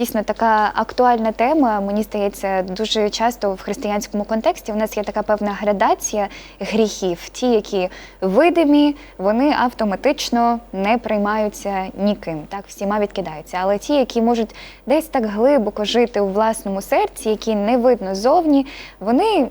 Дійсно, така актуальна тема. Мені здається, дуже часто в християнському контексті у нас є така певна градація гріхів. Ті, які видимі, вони автоматично не приймаються ніким, так всіма відкидаються. Але ті, які можуть десь так глибоко жити у власному серці, які не видно зовні, вони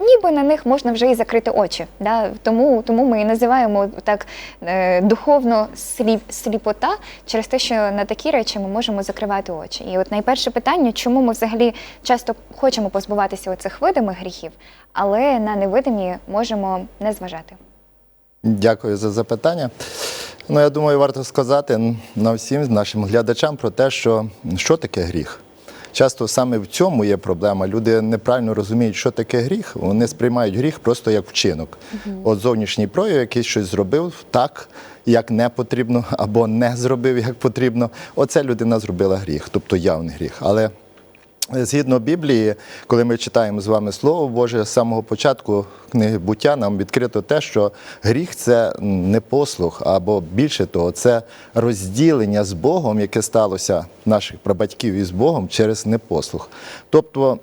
ніби на них можна вже і закрити очі. Да? Тому, тому ми і називаємо так е, духовно сліп, сліпота через те, що на такі речі ми можемо закривати очі. І от найперше питання, чому ми взагалі часто хочемо позбуватися оцих видимих гріхів, але на невидимі можемо не зважати. Дякую за запитання. Ну, я думаю, варто сказати нам всім нашим глядачам про те, що, що таке гріх. Часто саме в цьому є проблема. Люди неправильно розуміють, що таке гріх. Вони сприймають гріх просто як вчинок. От зовнішній прояв, який щось зробив так, як не потрібно, або не зробив як потрібно. Оце людина зробила гріх, тобто явний гріх. Але Згідно Біблії, коли ми читаємо з вами Слово Боже, з самого початку книги буття нам відкрито те, що гріх це не послух, або більше того, це розділення з Богом, яке сталося наших прабатьків із Богом через непослух. Тобто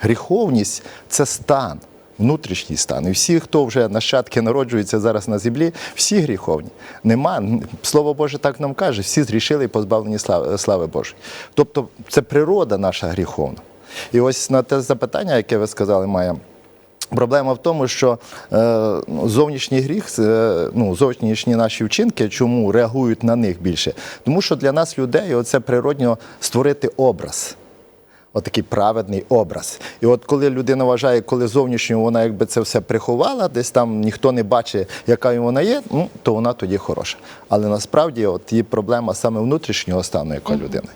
гріховність це стан. Внутрішній стан. І всі, хто вже нащадки народжуються зараз на землі, всі гріховні. Нема. Слово Боже так нам каже, всі зрішили і позбавлені слави, слави Божої. Тобто це природа наша гріховна. І ось на те запитання, яке ви сказали, Майя, Проблема в тому, що е, зовнішній гріх, це, ну, зовнішні наші вчинки, чому реагують на них більше? Тому що для нас, людей, це природньо створити образ. Отакий праведний образ. І от коли людина вважає, коли зовнішньо вона якби це все приховала, десь там ніхто не бачить, яка вона є, ну то вона тоді хороша. Але насправді от є проблема саме внутрішнього стану якої людини.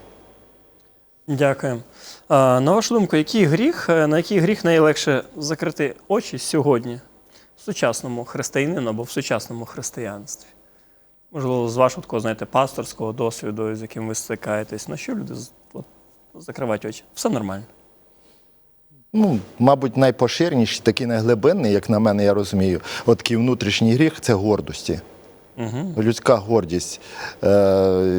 Дякую. А, на вашу думку, який гріх, е, на який гріх найлегше закрити очі сьогодні в сучасному християнину або в сучасному християнстві? Можливо, з вашого такого, знаєте, пасторського досвіду, з яким ви стикаєтесь, на що люди з- от, закривають очі? Все нормально. Ну, мабуть, найпоширеніший, такий найглибинний, як на мене, я розумію, от такий внутрішній гріх це гордості. Угу. Людська гордість, е,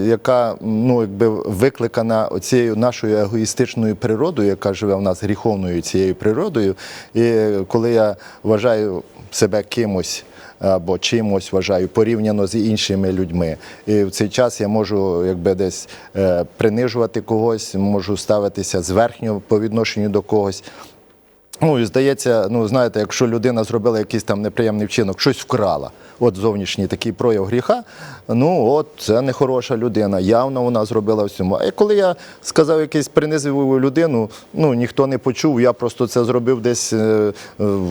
яка ну, якби викликана цією нашою егоїстичною природою, яка живе в нас гріховною цією природою. І коли я вважаю себе кимось або чимось вважаю порівняно з іншими людьми, і в цей час я можу якби десь е, принижувати когось, можу ставитися зверхньо по відношенню до когось. Ну, і здається, ну знаєте, якщо людина зробила якийсь там неприємний вчинок, щось вкрала, от зовнішній такий прояв гріха, ну от це нехороша людина, явно вона зробила всьому. А коли я сказав якийсь принизливу людину, ну ніхто не почув, я просто це зробив десь е, е,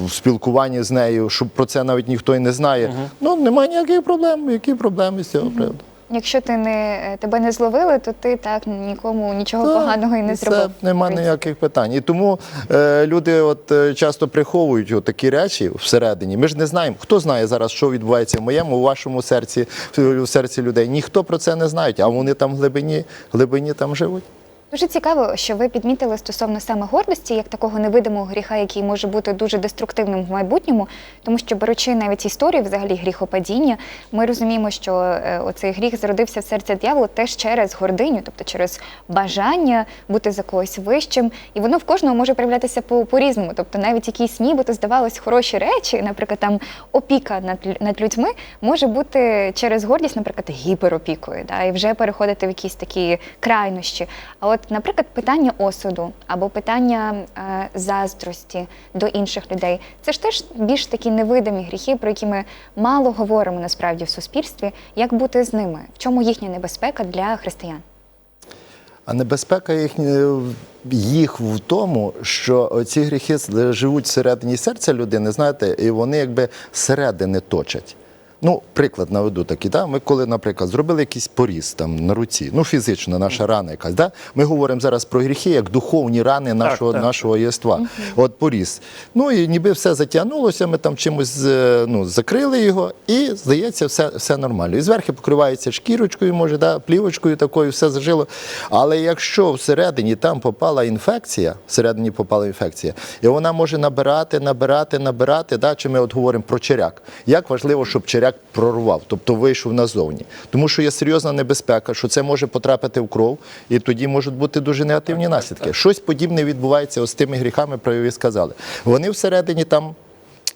в спілкуванні з нею, щоб про це навіть ніхто і не знає. Ну немає ніяких проблем. Які проблеми з цього приводу? Якщо ти не тебе не зловили, то ти так нікому нічого Так, поганого і не це зробив. Нема ніяких питань. І тому е, люди от, е, часто приховують от такі речі всередині. Ми ж не знаємо, хто знає зараз, що відбувається в моєму, у вашому серці, в в серці людей. Ніхто про це не знає, а вони там в глибині, глибині там живуть. Дуже цікаво, що ви підмітили стосовно саме гордості, як такого невидимого гріха, який може бути дуже деструктивним в майбутньому, тому що беручи навіть історію взагалі гріхопадіння, ми розуміємо, що е, оцей гріх зародився в серці диявола теж через гординю, тобто через бажання бути за когось вищим, і воно в кожного може проявлятися по по-різному. Тобто, навіть якісь нібито здавалось хороші речі, наприклад, там опіка над над людьми може бути через гордість, наприклад, гіперопікою, да, і вже переходити в якісь такі крайнощі. А от, наприклад, питання осуду або питання е, заздрості до інших людей, це ж теж більш такі невидимі гріхи, про які ми мало говоримо насправді в суспільстві. Як бути з ними? В чому їхня небезпека для християн? А небезпека їхня, їх в тому, що ці гріхи живуть всередині серця людини, знаєте, і вони якби зсередини точать. Ну, приклад наведу такий. Да? Ми коли, наприклад, зробили якийсь поріз там на руці, ну фізично, наша рана якась. Да? Ми говоримо зараз про гріхи як духовні рани нашого, так. нашого єства. От поріз. Ну і ніби все затягнулося, ми там чимось е, ну, закрили його, і здається, все, все нормально. І зверху покривається шкірочкою, може, да? плівочкою такою, все зажило. Але якщо всередині там попала інфекція, всередині попала інфекція, і вона може набирати, набирати, набирати. Да? Чи ми от говоримо про черяк? Як важливо, щоб черяк як прорвав, тобто вийшов назовні. Тому що є серйозна небезпека, що це може потрапити в кров, і тоді можуть бути дуже негативні наслідки. Щось подібне відбувається ось з тими гріхами, про які ви сказали. Вони всередині там.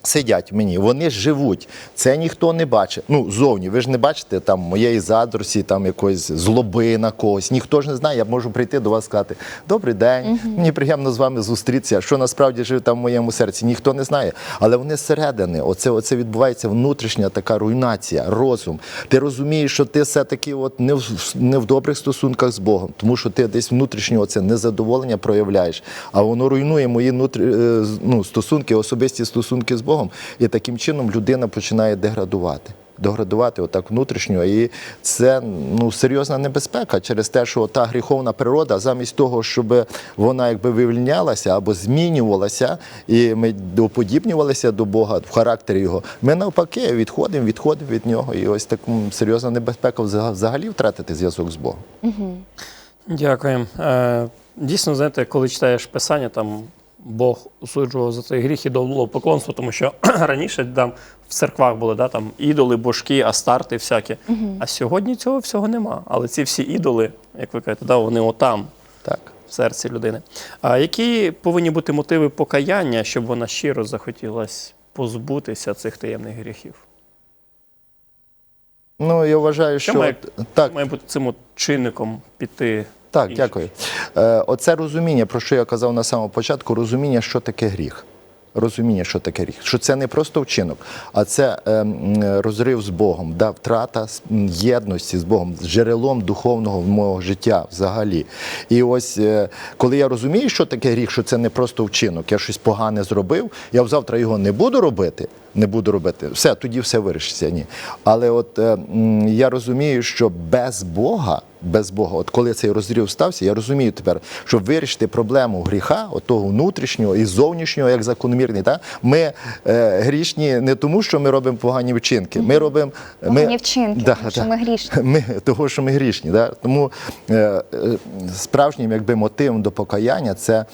Сидять мені, вони живуть. Це ніхто не бачить. Ну, зовні, ви ж не бачите там моєї задрості, там якоїсь злоби на когось. Ніхто ж не знає. Я можу прийти до вас і сказати: Добрий день, мені приємно з вами зустрітися. Що насправді живе там в моєму серці, ніхто не знає. Але вони зсередини. Оце, оце відбувається внутрішня така руйнація, розум. Ти розумієш, що ти все-таки от не в, не в добрих стосунках з Богом, тому що ти десь внутрішньо оце незадоволення проявляєш, а воно руйнує мої внутрі, е, ну, стосунки, особисті стосунки з Богом. І таким чином людина починає деградувати. Деградувати отак внутрішньо, і це ну серйозна небезпека через те, що та гріховна природа, замість того, щоб вона якби вивільнялася або змінювалася, і ми доподібнювалися до Бога в характері його, ми навпаки відходимо, відходимо від нього. І ось так серйозна небезпека взагалі втратити зв'язок з Богом. Дякую. Е, дійсно, знаєте, коли читаєш писання, там Бог осуджував за цей гріх і довело поклонство, тому що раніше там в церквах були да, там, ідоли, божки, астарти всякі. А сьогодні цього всього нема. Але ці всі ідоли, як ви кажете, да, вони отам, Так. в серці людини. А які повинні бути мотиви покаяння, щоб вона щиро захотілась позбутися цих таємних гріхів? Ну я вважаю, що Що має, так. має бути цим от чинником піти? Так, іншим? дякую. Е, оце розуміння, про що я казав на самому початку, розуміння, що таке гріх. Розуміння, що таке гріх. Що це не просто вчинок, а це е, розрив з Богом, да, втрата єдності з Богом, з джерелом духовного мого життя взагалі. І ось е, коли я розумію, що таке гріх, що це не просто вчинок, я щось погане зробив, я завтра його не буду робити. Не буду робити. Все, тоді все вирішиться. Ні. Але от е, я розумію, що без Бога, без Бога, от коли цей розрив стався, я розумію тепер, щоб вирішити проблему гріха, от того внутрішнього і зовнішнього, як закономірний, та, ми е, грішні не тому, що ми робимо погані вчинки. Ми робимо Погані вчинки, тому що ми грішні. Ми того, що ми грішні. Да? Тому е, е, справжнім якби мотивом до покаяння це.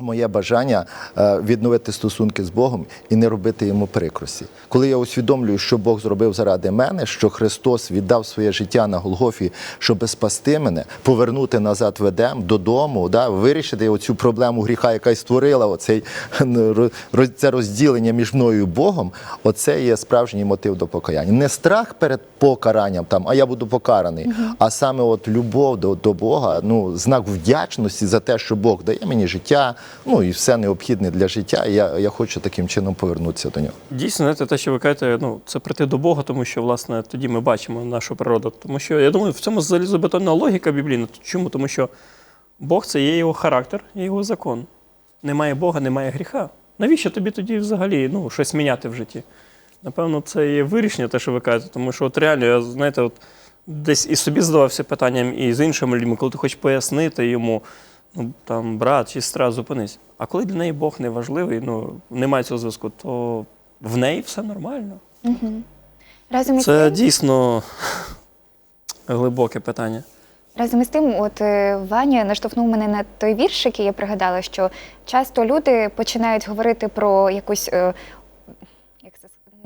Моє бажання е, відновити стосунки з Богом і не робити йому прикрості. Коли я усвідомлюю, що Бог зробив заради мене, що Христос віддав своє життя на Голгофі, щоб спасти мене, повернути назад в Едем додому, да, вирішити оцю проблему гріха, яка й створила оцей, ну, це розділення між мною і Богом, оце є справжній мотив до покаяння. Не страх перед покаранням, там, а я буду покараний, а саме от любов до, до Бога, ну, знак вдячності за те, що Бог дає мені життя, ну і все необхідне для життя. І я, я хочу таким чином повернутися до нього. Дійсно, знаєте, те, що ви кажете, ну, це прийти до Бога, тому що, власне, тоді ми бачимо нашу природу. Тому що, я думаю, в цьому залізобетонна логіка біблійна. Чому? Тому що Бог це є його характер і його закон. Немає Бога, немає гріха. Навіщо тобі тоді взагалі ну, щось міняти в житті? Напевно, це є вирішення, те, що ви кажете, тому що от реально, я знаєте, от десь і собі задавався питанням, і з іншими людьми, коли ти хочеш пояснити йому, там, брат чи сестра, зупинись. А коли для неї Бог не важливий, ну немає цього зв'язку, то в неї все нормально. Разом із Це тим, дійсно глибоке питання. Разом із тим, от е, Ваня наштовхнув мене на той вірш, який я пригадала, що часто люди починають говорити про якусь. е,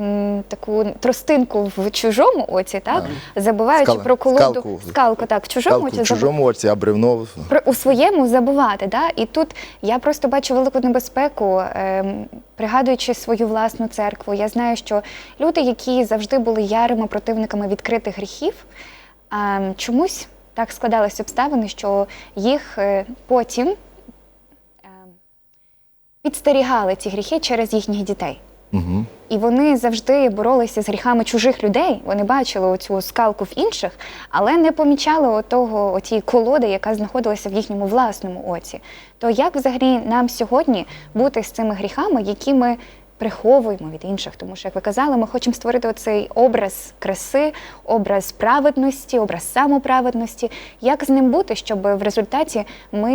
м, таку тростинку в чужому оці, так забуваючи Скала- про колоду скалку. скалку, так в чужому Скалку оці в забу- чужому оці, а бревно про у своєму забувати. Да? І тут я просто бачу велику небезпеку, ем, пригадуючи свою власну церкву. Я знаю, що люди, які завжди були ярими противниками відкритих гріхів, ем, чомусь так складалися обставини, що їх е, потім ем, підстерігали ці гріхи через їхніх дітей. І вони завжди боролися з гріхами чужих людей. Вони бачили оцю скалку в інших, але не помічали отого, отій колоди, яка знаходилася в їхньому власному оці. То як взагалі нам сьогодні бути з цими гріхами, які ми приховуємо від інших? Тому що, як ви казали, ми хочемо створити цей образ краси, образ праведності, образ самоправедності. Як з ним бути, щоб в результаті ми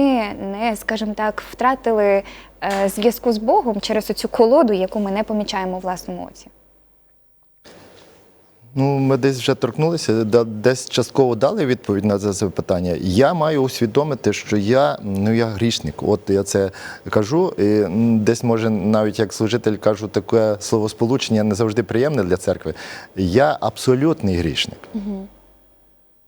не, скажімо так, втратили е, зв'язку з Богом через оцю колоду, яку ми не помічаємо у власному оці? Ну, ми десь вже торкнулися, десь частково дали відповідь на це запитання. Я маю усвідомити, що я ну я грішник. От я це кажу. І десь може навіть як служитель кажу, таке словосполучення не завжди приємне для церкви. Я абсолютний грішник.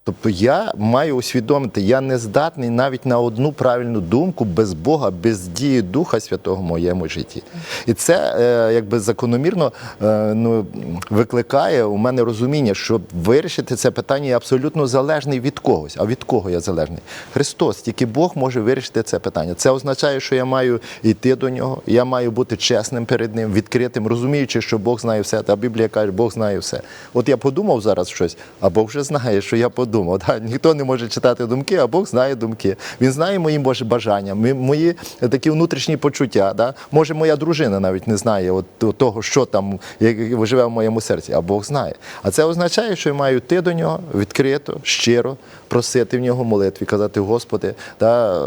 Тобто я маю усвідомити, я не здатний навіть на одну правильну думку без Бога, без дії Духа Святого в моєму житті. І це е, якби закономірно е, ну, викликає у мене розуміння, що вирішити це питання я абсолютно залежний від когось. А від кого я залежний? Христос, тільки Бог може вирішити це питання. Це означає, що я маю йти до нього, я маю бути чесним перед ним, відкритим, розуміючи, що Бог знає все. Та Біблія каже, Бог знає все. От я подумав зараз щось, а Бог вже знає, що я подумав. Да? Ніхто не може читати думки, а Бог знає думки. Він знає мої може, бажання, мої такі внутрішні почуття. Да? Може, моя дружина навіть не знає от того, що там як живе в моєму серці, а Бог знає. А це означає, що я маю йти до нього відкрито, щиро, просити в нього молитві, казати, Господи, да,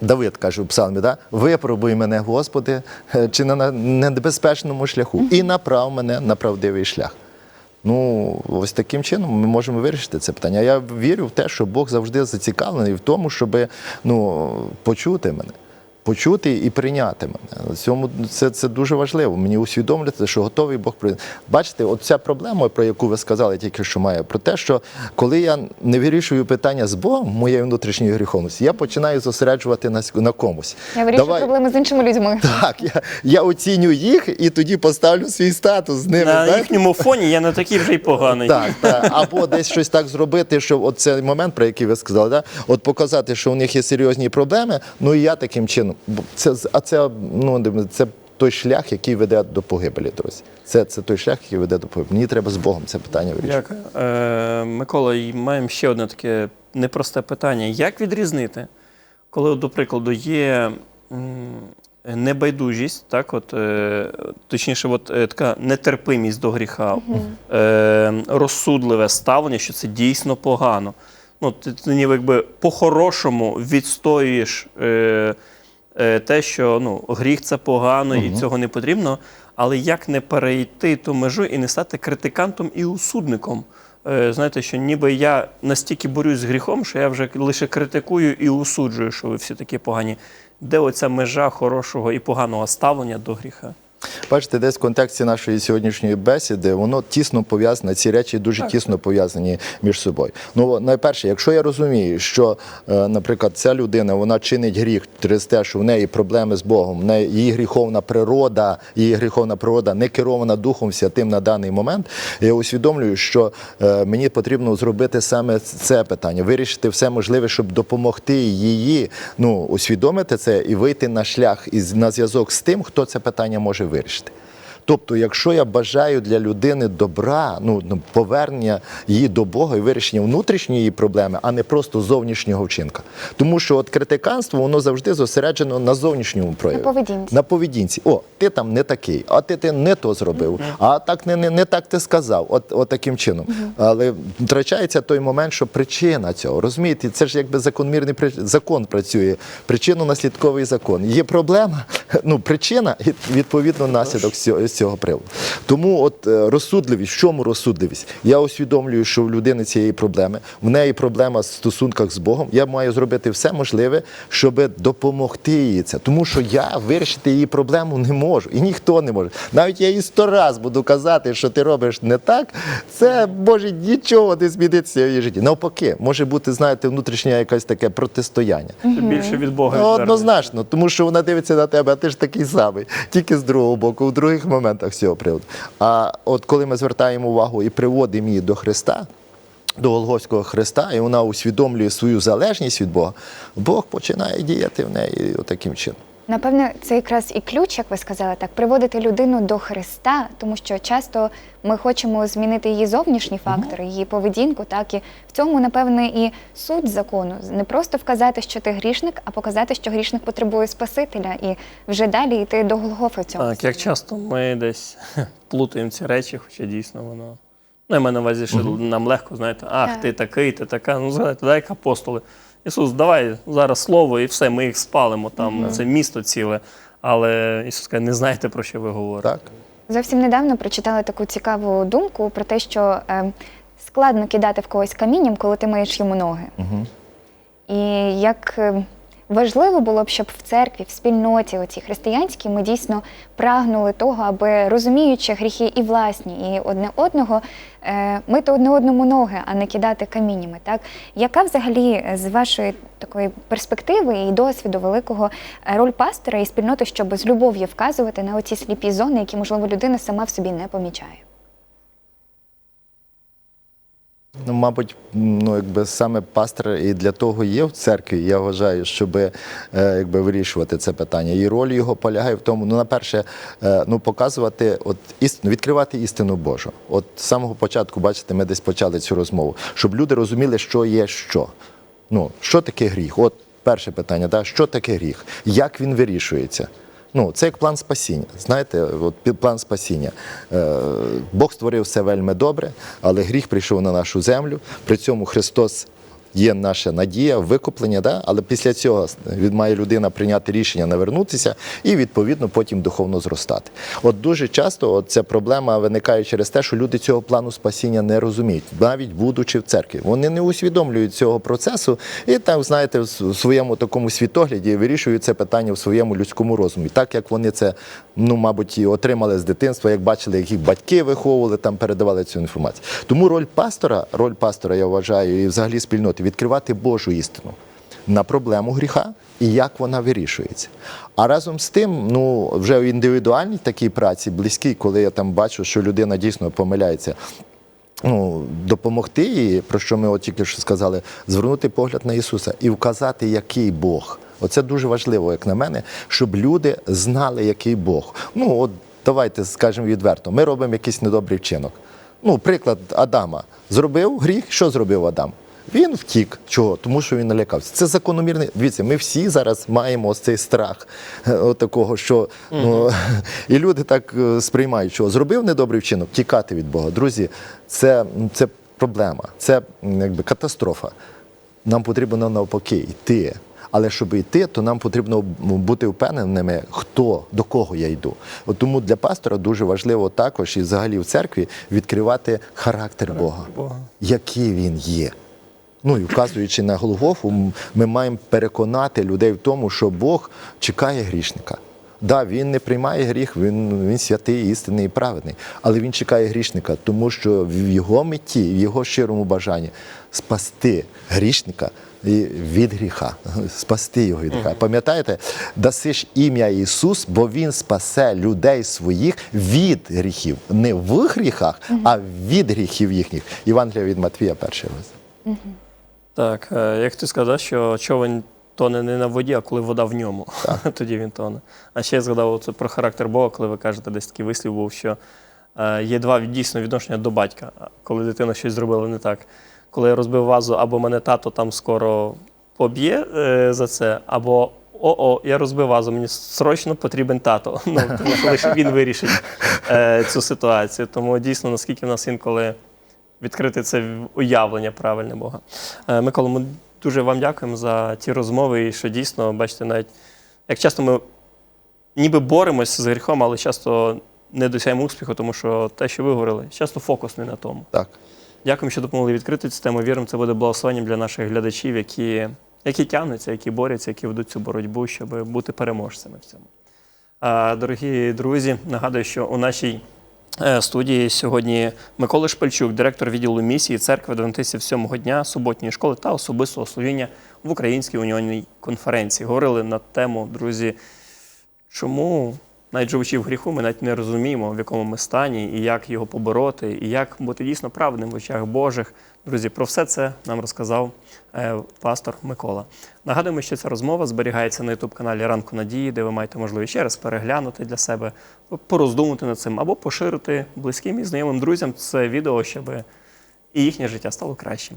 Давид каже у псалмі, да? випробуй мене, Господи, е, чи на небезпечному шляху, і направ мене на правдивий шлях. Ну, ось таким чином ми можемо вирішити це питання. Я вірю в те, що Бог завжди зацікавлений в тому, щоб ну, почути мене. Почути і прийняти мене. Цьому це, це дуже важливо. Мені усвідомлювати, що готовий Бог прийняти. Бачите, от ця проблема, про яку ви сказали, тільки що має, про те, що коли я не вирішую питання з Богом, моєї внутрішньої гріховності, я починаю зосереджувати на, на комусь. Я вирішую Давай- проблеми з іншими людьми. Так, я, я оціню їх і тоді поставлю свій статус з ними. На так? їхньому фоні я не такий вже й поганий. Так, так. Або десь щось так зробити, що от цей момент, про який ви сказали, да? от показати, що у них є серйозні проблеми. Ну і я таким чином. Це, а це, ну, це той шлях, який веде до погибелі, друзі. Це, це той шлях, який веде до погибелі. Мені треба з Богом це питання вирішити. Дякую. Е, Микола, і маємо ще одне таке непросте питання. Як відрізнити, коли, до прикладу, є небайдужість, так, от, е, точніше, от, е, така нетерпимість до гріха, е, розсудливе ставлення, що це дійсно погано. Ну, ти, ти ніби якби по-хорошому відстоюєш е, те, що ну, гріх це погано і цього не потрібно. Але як не перейти ту межу і не стати критикантом і усудником? Е, знаєте, що ніби я настільки борюсь з гріхом, що я вже лише критикую і усуджую, що ви всі такі погані. Де оця межа хорошого і поганого ставлення до гріха? Бачите, десь в контексті нашої сьогоднішньої бесіди воно тісно пов'язане, ці речі дуже тісно пов'язані між собою. Ну, найперше, якщо я розумію, що, е, наприклад, ця людина вона чинить гріх через те, що в неї проблеми з Богом, в неї її гріховна природа, її гріховна природа не керована Духом Святим на даний момент, я усвідомлюю, що е, мені потрібно зробити саме це питання, вирішити все можливе, щоб допомогти її ну, усвідомити це і вийти на шлях і на зв'язок з тим, хто це питання може вирішити. Тобто, якщо я бажаю для людини добра, ну ну, повернення її до Бога і вирішення внутрішньої її проблеми, а не просто зовнішнього вчинка. Тому що от критиканство воно завжди зосереджено на зовнішньому прояві. На поведінці. На поведінці. О, ти там не такий, а ти, ти не то зробив, а так не, не, не так ти сказав. От, от таким чином. Але втрачається той момент, що причина цього. Розумієте, це ж якби закономірний закон працює. Причинно-наслідковий закон. Є проблема, ну причина і відповідно наслідок цього, цього приводу. Тому от е, розсудливість, в чому розсудливість? Я усвідомлюю, що в людини цієї проблеми, в неї проблема в стосунках з Богом. Я маю зробити все можливе, щоб допомогти їй це. Тому що я вирішити її проблему не можу, і ніхто не може. Навіть я їй сто раз буду казати, що ти робиш не так. Це може нічого не зміниться в її житті. Навпаки, може бути, знаєте, внутрішнє якесь таке протистояння. Це більше від Бога. Ну, однозначно, тому що вона дивиться на тебе, а ти ж такий самий, тільки з другого боку, в других моментах з цього приводу. А от коли ми звертаємо увагу і приводимо її до Христа, до Голгофського Христа, і вона усвідомлює свою залежність від Бога, Бог починає діяти в неї таким чином. Напевне, це якраз і ключ, як ви сказали, так приводити людину до Христа, тому що часто ми хочемо змінити її зовнішні фактори, її поведінку, так і в цьому, напевне, і суть закону не просто вказати, що ти грішник, а показати, що грішник потребує Спасителя, і вже далі йти до Голгофи в цьому. Так, як часто ми десь плутаємо ці речі, хоча дійсно воно. Ну, я маю на увазі, що нам легко, знаєте, ах, ти такий, ти така. Ну, згадайте, так як апостоли. Ісус, давай зараз слово і все, ми їх спалимо, там це місто ціле. Але Ісус каже, не знаєте, про що ви говорите. Так? Зовсім недавно прочитала таку цікаву думку про те, що е, складно кидати в когось камінням, коли ти маєш йому ноги. Угу. І як е, важливо було б, щоб в церкві, в спільноті оцій християнській ми дійсно прагнули того, аби розуміючи гріхи і власні, і одне одного, е, мити одне одному ноги, а не кидати каміннями. Так? Яка взагалі е, з вашої такої перспективи і досвіду великого е, роль пастора і спільноти, щоб з любов'ю вказувати на оці сліпі зони, які, можливо, людина сама в собі не помічає? Ну, мабуть, ну якби саме пастор і для того є в церкві, я вважаю, щоб е, якби вирішувати це питання. І роль його полягає в тому, ну, на перше, е, ну показувати от істину, відкривати істину Божу. От з самого початку, бачите, ми десь почали цю розмову, щоб люди розуміли, що є що. Ну, що таке гріх? От перше питання, да? що таке гріх? Як він вирішується? Ну, це як план спасіння. Знаєте, от план спасіння. Е, Бог створив все вельми добре, але гріх прийшов на нашу землю. При цьому Христос є наша надія, викуплення, да? але після цього має людина прийняти рішення навернутися і відповідно потім духовно зростати. От дуже часто от ця проблема виникає через те, що люди цього плану спасіння не розуміють, навіть будучи в церкві. Вони не усвідомлюють цього процесу і там, знаєте, в своєму такому світогляді вирішують це питання в своєму людському розумі, так як вони це, ну мабуть, і отримали з дитинства, як бачили, як батьки виховували, там передавали цю інформацію. Тому роль пастора, роль пастора, я вважаю, і взагалі спільноти відкривати Божу істину на проблему гріха і як вона вирішується. А разом з тим, ну вже в індивідуальній такій праці, близькій, коли я там бачу, що людина дійсно помиляється. Ну, допомогти їй, про що ми от тільки що сказали, звернути погляд на Ісуса і вказати, який Бог. Оце дуже важливо, як на мене, щоб люди знали, який Бог. Ну, от давайте скажемо відверто, ми робимо якийсь недобрий вчинок. Ну, приклад Адама зробив гріх. Що зробив Адам? Він втік. Чого? Тому що він налякався. Це закономірний. Дивіться, ми всі зараз маємо ось цей страх е, от такого, що ну, і люди так е, сприймають, що зробив недобрий вчинок, тікати від Бога. Друзі, це, це проблема, це якби катастрофа. Нам потрібно навпаки йти. Але щоб йти, то нам потрібно бути впевненими, хто до кого я йду. От тому для пастора дуже важливо також і взагалі в церкві відкривати характер Бога, який він є. Ну і вказуючи на Голгофу, ми маємо переконати людей в тому, що Бог чекає грішника. Да, він не приймає гріх, він, він святий, істинний і праведний, але він чекає грішника, тому що в його меті, в його щирому бажанні спасти грішника і від гріха, спасти його від гріха. Пам'ятаєте, даси ж ім'я Ісус, бо Він спасе людей своїх від гріхів, не в гріхах, а від гріхів їхніх. Євангелія від Матвія, перший розділ. Так, е, як ти сказав, що човен тоне не на воді, а коли вода в ньому, тоді він тоне. А ще я згадав про характер Бога, коли ви кажете, десь такий вислів був, що е, є два дійсно відношення до батька, коли дитина щось зробила не так. Коли я розбив вазу, або мене тато там скоро поб'є е, за це, або о-о, я розбив вазу, мені срочно потрібен тато. Ну, тому що лише він вирішить е, цю ситуацію. Тому дійсно, наскільки в нас інколи відкрити це уявлення правильне Бога. Е, Микола, ми дуже вам дякуємо за ті розмови, і що дійсно, бачите, навіть як часто ми ніби боремось з гріхом, але часто не досягаємо успіху, тому що те, що ви говорили, часто фокус не на тому. Так. Дякуємо, що допомогли відкрити цю тему. Віримо, це буде благословенням для наших глядачів, які, які тягнуться, які борються, які ведуть цю боротьбу, щоб бути переможцями в цьому. Дорогі друзі, нагадую, що у нашій е, студії сьогодні Микола Шпальчук, директор відділу місії церкви адвентистів сьомого дня суботньої школи та особистого служіння в Українській унійній конференції. Говорили на тему, друзі, чому навіть живучи в гріху, ми навіть не розуміємо, в якому ми стані, і як його побороти, і як бути дійсно праведним в очах Божих. Друзі, про все це нам розказав е, пастор Микола. Нагадуємо, що ця розмова зберігається на youtube каналі Ранку Надії, де ви маєте можливість ще раз переглянути для себе, пороздумати над цим або поширити близьким і знайомим друзям це відео, щоб і їхнє життя стало кращим.